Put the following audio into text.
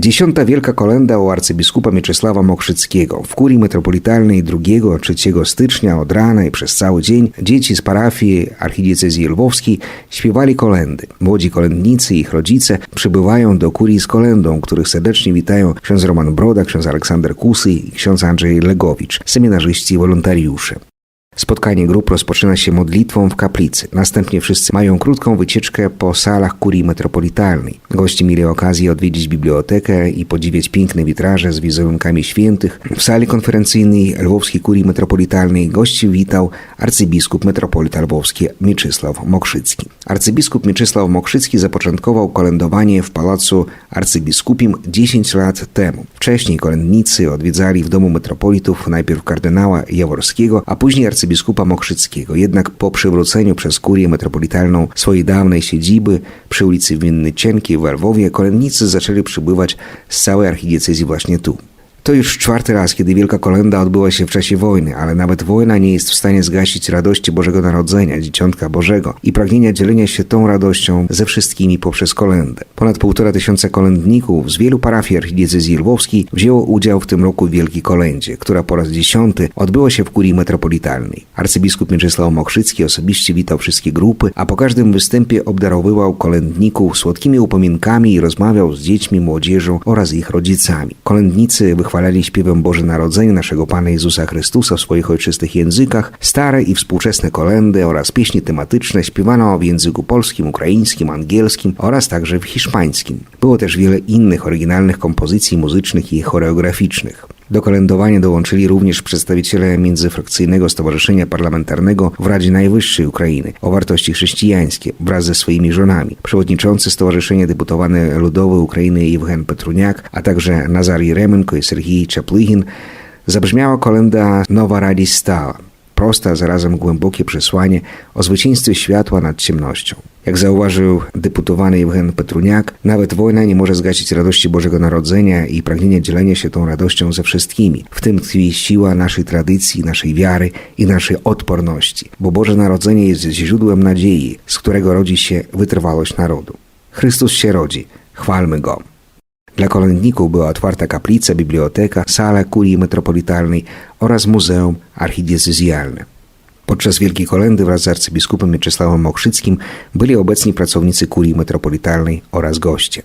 Dziesiąta Wielka Kolenda u arcybiskupa Mieczysława Mokrzyckiego. W kurii metropolitalnej 2-3 stycznia od rana i przez cały dzień dzieci z parafii archidiecezji lwowskiej śpiewali kolendy. Młodzi kolędnicy i ich rodzice przybywają do kurii z kolendą, których serdecznie witają ksiądz Roman Broda, ksiądz Aleksander Kusy i ksiądz Andrzej Legowicz, seminarzyści i wolontariusze. Spotkanie grup rozpoczyna się modlitwą w kaplicy. Następnie wszyscy mają krótką wycieczkę po salach kurii metropolitalnej. Goście mieli okazję odwiedzić bibliotekę i podziwiać piękne witraże z wizerunkami świętych. W sali konferencyjnej Lwowskiej Kurii Metropolitalnej gości witał arcybiskup metropolita lwowski Mieczysław Mokrzycki. Arcybiskup Mieczysław Mokrzycki zapoczątkował kolędowanie w Pałacu Arcybiskupim 10 lat temu. Wcześniej kolędnicy odwiedzali w domu metropolitów najpierw kardynała Jaworskiego, a później arcybiskupa Mokrzyckiego. Jednak po przywróceniu przez kurię metropolitalną swojej dawnej siedziby przy ulicy Winny Cienkiej w Lwowie, kolędnicy zaczęli przybywać z całej archidiecezji właśnie tu. To już czwarty raz, kiedy Wielka Kolenda odbyła się w czasie wojny, ale nawet wojna nie jest w stanie zgasić radości Bożego Narodzenia, Dzieciątka Bożego i pragnienia dzielenia się tą radością ze wszystkimi poprzez kolendę. Ponad półtora tysiąca kolędników z wielu parafii archidiecezji lwowskiej wzięło udział w tym roku w Wielkiej Kolendzie, która po raz dziesiąty odbyła się w kurii metropolitalnej. Arcybiskup Mieczysław Mokrzycki osobiście witał wszystkie grupy, a po każdym występie obdarowywał kolędników słodkimi upominkami i rozmawiał z dziećmi, młodzieżą oraz ich rodzicami. Kolędnicy wychwalali śpiewem Boże Narodzenie naszego Pana Jezusa Chrystusa w swoich ojczystych językach, stare i współczesne kolendy oraz pieśni tematyczne śpiewano w języku polskim, ukraińskim, angielskim oraz także w hiszpańskim. Było też wiele innych oryginalnych kompozycji muzycznych i choreograficznych. Do kolędowania dołączyli również przedstawiciele Międzyfrakcyjnego Stowarzyszenia Parlamentarnego w Radzie Najwyższej Ukrainy o wartości chrześcijańskie wraz ze swoimi żonami, przewodniczący Stowarzyszenia Deputowany Ludowy Ukrainy Jewgen Petruniak, a także Nazari Remenko i Sergij Czaplyhin zabrzmiała kolenda Nowa Radis Stała proste, a zarazem głębokie przesłanie o zwycięstwie światła nad ciemnością. Jak zauważył deputowany Jewgen Petruniak, nawet wojna nie może zgasić radości Bożego Narodzenia i pragnienia dzielenia się tą radością ze wszystkimi. W tym tkwi siła naszej tradycji, naszej wiary i naszej odporności, bo Boże Narodzenie jest źródłem nadziei, z którego rodzi się wytrwałość narodu. Chrystus się rodzi, chwalmy Go. Dla kolędników była otwarta kaplica, biblioteka, sala kurii metropolitalnej oraz muzeum archidiecezjalne. Podczas Wielkiej Kolendy wraz z arcybiskupem Mieczysławem Mokrzyckim byli obecni pracownicy kurii metropolitalnej oraz goście.